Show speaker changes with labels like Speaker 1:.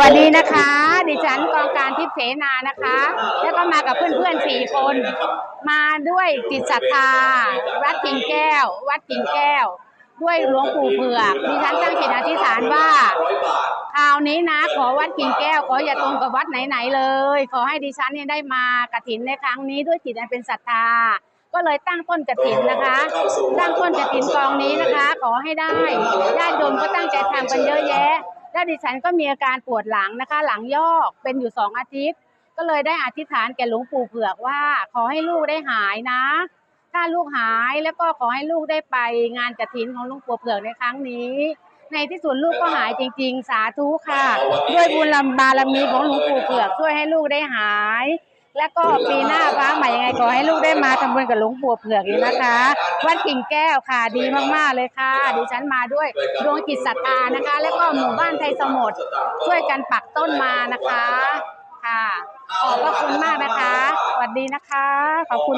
Speaker 1: วัสดีนะคะ ดิฉันกองการทิพย์เสนานะคะ แล้วก็มากับเพื่อนๆสี่คน มาด้วยจิตศรัทธา วัดกิ่งแก้ว วัดกิ่งแก้ว ด้วยหลวงปู่เผือกดิฉันตั้งจิตอธิษฐานว่าคราวนี้นะ ขอวัดกิ่งแก้ว ขออย่าตรงกับวัดไหนๆเลย ขอให้ดิฉันเนี่ยได้มากระถินในครั้งนี้ด้วยจิตอันเป็นศรัทธาก็เลยตั้งต้นกระถินนะคะ ตั้งต้นกระถินกองนี้นะคะ ขอให้ได้ญาติโยมก็ตั้งใจทำกันเยอะแยะ แล้วดิฉันก็มีอาการปวดหลังนะคะ หลังยอกเป็นอยู่สองอาทิตย์ ก็เลยได้อธิษฐานแก่หลวงปู่เผือกว่า ขอให้ลูกได้หายนะ ถ้าลูกหายแล้วก็ขอให้ลูกได้ไปงานกฐินของหลวงปู่เผือกในครั้งนี้ ในที่สุดลูกก็หายจริง ๆ สาธุค่ะ ด้วยบุญลำบารมีของหลวงปู่เผือกช่วยให้ลูกได้หาย แล้วก็ปีหน้าฟ้าใหม่ยังไงขอให้ลูกได้มาทำบุญกับหลวงปู่เผือกอีกนะคะ วัดกิ่งแก้วค่ะดีมากๆเลยค่ะ ดิฉันมาด้วยดวงจิตศรัทธานะคะ แล้วก็หมู่บ้านไทยสมุทรช่วยกันปักต้นมานะคะค่ะ ขอบพระคุณมากนะคะสวัสดีนะคะขอบคุณ